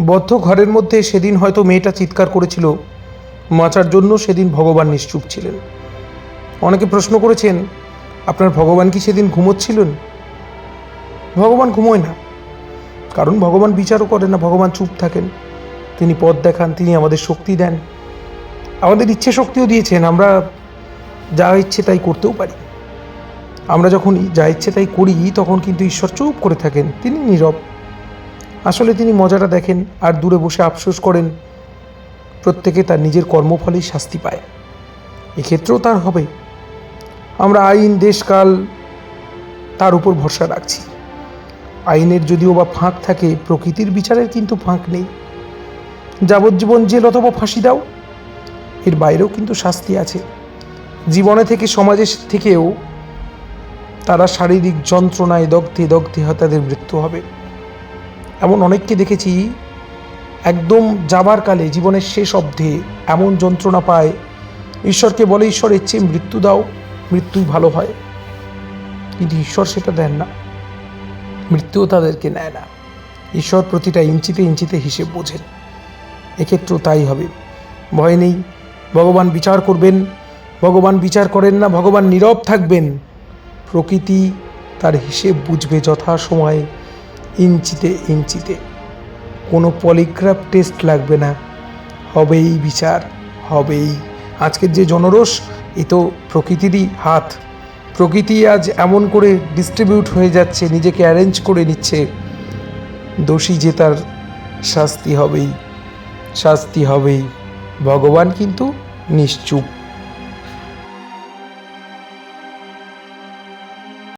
বদ্ধ ঘরের মধ্যে সেদিন হয়তো মেয়েটা চিৎকার করেছিল। বাঁচার জন্য সেদিন ভগবান নিশ্চুপ ছিলেন। অনেকে প্রশ্ন করেছেন, আপনার ভগবান কি সেদিন ঘুমোচ্ছিলেন? ভগবান ঘুমোয় না। কারণ ভগবান বিচারও করেন না, ভগবান চুপ থাকেন। তিনি পথ দেখান, তিনি আমাদের শক্তি দেন। আমাদের ইচ্ছে শক্তিও দিয়েছেন, আমরা যা ইচ্ছে তাই করতেও পারি। আমরা যখন যা ইচ্ছে তাই করি, তখন কিন্তু ঈশ্বর চুপ করে থাকেন, তিনি নীরব। আসলে তিনি মজাটা দেখেন আর দূরে বসে আফসোস করেন। প্রত্যেকে তার নিজের কর্মফলেই শাস্তি পায়। এক্ষেত্রেও তার হবে। আমরা আইন, দেশকাল তার উপর ভরসা রাখছি। আইনের যদিও বা ফাঁক থাকে, প্রকৃতির বিচারের কিন্তু ফাঁক নেই। যাবজ্জীবন জেল অথবা ফাঁসি দাও, এর বাইরেও কিন্তু শাস্তি আছে। জীবনে থেকে সমাজের থেকেও তারা শারীরিক যন্ত্রণায় দগ্ধে দগ্ধে হয় তাদের মৃত্যু হবে। এমন অনেককে দেখেছি একদম যাবার কালে জীবনের শেষ অবধি এমন যন্ত্রণা পায়, ঈশ্বরকে বলে, ঈশ্বর, এর চেয়ে মৃত্যু দাও মৃত্যুই ভালো হয়। কিন্তু ঈশ্বর সেটা দেন না, মৃত্যুও তাদেরকে নেয় না। ঈশ্বর প্রতিটা ইঞ্চিতে ইঞ্চিতে হিসেব বোঝেন। এক্ষেত্রেও তাই হবে। ভয় নেই, ভগবান বিচার করবেন, ভগবান বিচার করেন না, ভগবান নীরব থাকবেন। প্রকৃতি তার হিসেব বুঝবে যথা সময়ে ইঞ্চিতে ইঞ্চিতে। কোনো পলিগ্রাফ টেস্ট লাগবে না। হবেই বিচার, হবেই। আজকের যে জনরোষ, এ তো প্রকৃতিরই হাত। প্রকৃতি আজ এমন করে ডিস্ট্রিবিউট হয়ে যাচ্ছে, নিজেকে অ্যারেঞ্জ করে নিচ্ছে। দোষী যে তার শাস্তি হবেই শাস্তি হবেই। ভগবান কিন্তু নিশ্চুপ।